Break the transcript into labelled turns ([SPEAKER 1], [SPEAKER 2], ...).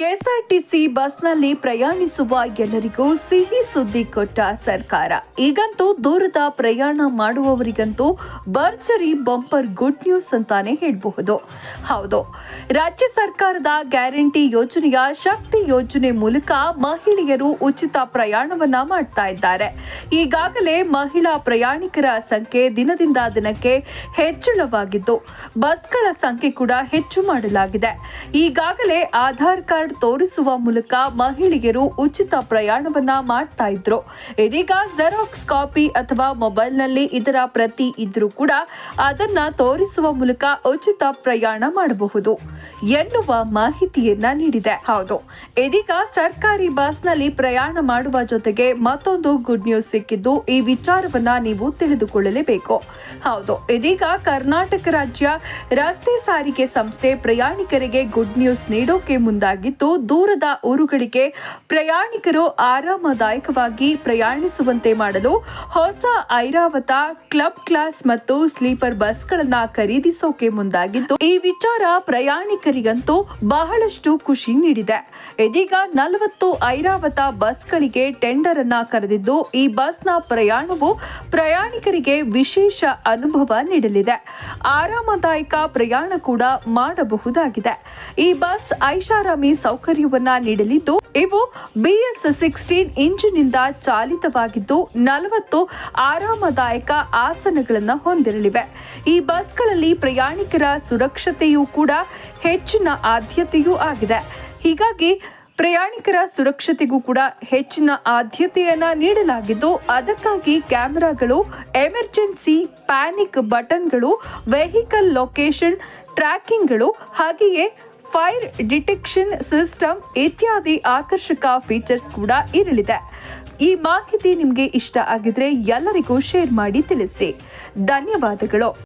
[SPEAKER 1] KSRTC ಬಸ್ನಲ್ಲಿ ಪ್ರಯಾಣಿಸುವ ಎಲ್ಲರಿಗೂ ಸಿಹಿ ಸುದ್ದಿ ಕೊಟ್ಟ ಸರ್ಕಾರ. ಈಗಂತೂ ದೂರದ ಪ್ರಯಾಣ ಮಾಡುವವರಿಗಂತೂ ಭರ್ಜರಿ ಬಂಪರ್ ಗುಡ್ ನ್ಯೂಸ್ ಅಂತಾನೆ ಹೇಳಬಹುದು. ಹೌದು, ರಾಜ್ಯ ಸರ್ಕಾರದ ಗ್ಯಾರಂಟಿ ಯೋಜನೆಯ ಶಕ್ತಿ ಯೋಜನೆ ಮೂಲಕ ಮಹಿಳೆಯರು ಉಚಿತ ಪ್ರಯಾಣವನ್ನ ಮಾಡ್ತಾ ಇದ್ದಾರೆ. ಈಗಾಗಲೇ ಮಹಿಳಾ ಪ್ರಯಾಣಿಕರ ಸಂಖ್ಯೆ ದಿನದಿಂದ ದಿನಕ್ಕೆ ಹೆಚ್ಚಳವಾಗಿದ್ದು, ಬಸ್ಗಳ ಸಂಖ್ಯೆ ಕೂಡ ಹೆಚ್ಚು ಮಾಡಲಾಗಿದೆ. ಈಗಾಗಲೇ ಆಧಾರ್ ಕಾರ್ಡ್ ತೋರಿಸುವ ಮೂಲಕ ಮಹಿಳೆಯರು ಉಚಿತ ಪ್ರಯಾಣವನ್ನ ಮಾಡ್ತಾ ಇದ್ರು. ಇದೀಗ ಜೆರಾಕ್ಸ್ ಕಾಪಿ ಅಥವಾ ಮೊಬೈಲ್ನಲ್ಲಿ ಇದರ ಪ್ರತಿ ಇದ್ರೂ ಕೂಡ ಅದನ್ನ ತೋರಿಸುವ ಮೂಲಕ ಉಚಿತ ಪ್ರಯಾಣ ಮಾಡಬಹುದು ಎನ್ನುವ ಮಾಹಿತಿಯನ್ನ ನೀಡಿದೆ. ಹೌದು. ಇದೀಗ ಸರ್ಕಾರಿ ಬಸ್ನಲ್ಲಿ ಪ್ರಯಾಣ ಮಾಡುವ ಜೊತೆಗೆ ಮತ್ತೊಂದು ಗುಡ್ ನ್ಯೂಸ್ ಸಿಕ್ಕಿದ್ದು ಈ ವಿಚಾರವನ್ನ ನೀವು ತಿಳಿದುಕೊಳ್ಳಲೇಬೇಕು. ಹೌದು. ಇದೀಗ ಕರ್ನಾಟಕ ರಾಜ್ಯ ರಸ್ತೆ ಸಾರಿಗೆ ಸಂಸ್ಥೆ ಪ್ರಯಾಣಿಕರಿಗೆ ಗುಡ್ ನ್ಯೂಸ್ ನೀಡೋಕೆ ಮುಂದಾಗಿದ್ದು ದೂರದ ಊರುಗಳಿಗೆ ಪ್ರಯಾಣಿಕರು ಆರಾಮದಾಯಕವಾಗಿ ಪ್ರಯಾಣಿಸುವಂತೆ ಮಾಡಲು ಹೊಸ ಐರಾವತ ಕ್ಲಬ್ ಕ್ಲಾಸ್ ಮತ್ತು ಸ್ಲೀಪರ್ ಬಸ್ಗಳನ್ನ ಖರೀದಿಸೋಕೆ ಮುಂದಾಗಿದ್ದು, ಈ ವಿಚಾರ ಪ್ರಯಾಣಿಕರಿಗಂತೂ ಬಹಳಷ್ಟು ಖುಷಿ ನೀಡಿದೆ. ಇದೀಗ ನಲವತ್ತು ಐರಾವತ ಬಸ್ಗಳಿಗೆ ಟೆಂಡರ್ ಅನ್ನ ಕರೆದಿದ್ದು, ಈ ಬಸ್ನ ಪ್ರಯಾಣವು ಪ್ರಯಾಣಿಕರಿಗೆ ವಿಶೇಷ ಅನುಭವ ನೀಡಲಿದೆ. ಆರಾಮದಾಯಕ ಪ್ರಯಾಣ ಕೂಡ ಮಾಡಬಹುದಾಗಿದೆ. ಈ ಬಸ್ ಐಷಾರಾಮಿ ಸೌಕರ್ಯವನ್ನ ನೀಡಲಿದ್ದು, ಇವು ಬಿಎಸ್ ಸಿಕ್ಸ್ಟೀನ್ ಇಂಜಿನಿಂದ ಚಾಲಿತವಾಗಿದ್ದು, ನಲವತ್ತು ಆರಾಮದಾಯಕ ಆಸನಗಳನ್ನು ಹೊಂದಿರಲಿವೆ. ಈ ಬಸ್ಗಳಲ್ಲಿ ಪ್ರಯಾಣಿಕರ ಸುರಕ್ಷತೆಯೂ ಕೂಡ ಹೆಚ್ಚಿನ ಆದ್ಯತೆಯೂ ಆಗಿದೆ. ಹೀಗಾಗಿ ಪ್ರಯಾಣಿಕರ ಸುರಕ್ಷತೆಗೂ ಕೂಡ ಹೆಚ್ಚಿನ ಆದ್ಯತೆಯನ್ನ ನೀಡಲಾಗಿದ್ದು, ಅದಕ್ಕಾಗಿ ಕ್ಯಾಮೆರಾಗಳು, ಎಮರ್ಜೆನ್ಸಿ ಪ್ಯಾನಿಕ್ ಬಟನ್ಗಳು, ವೆಹಿಕಲ್ ಲೊಕೇಶನ್ ಟ್ರ್ಯಾಕಿಂಗ್ಗಳು, ಹಾಗೆಯೇ ಫೈರ್ ಡಿಟೆಕ್ಷನ್ ಸಿಸ್ಟಮ್ ಇತ್ಯಾದಿ ಆಕರ್ಷಕ ಫೀಚರ್ಸ್ ಕೂಡ ಇರಲಿದೆ. ಈ ಮಾಹಿತಿ ನಿಮಗೆ ಇಷ್ಟ ಆಗಿದ್ರೆ ಎಲ್ಲರಿಗೂ ಶೇರ್ ಮಾಡಿ ತಿಳಿಸಿ. ಧನ್ಯವಾದಗಳು.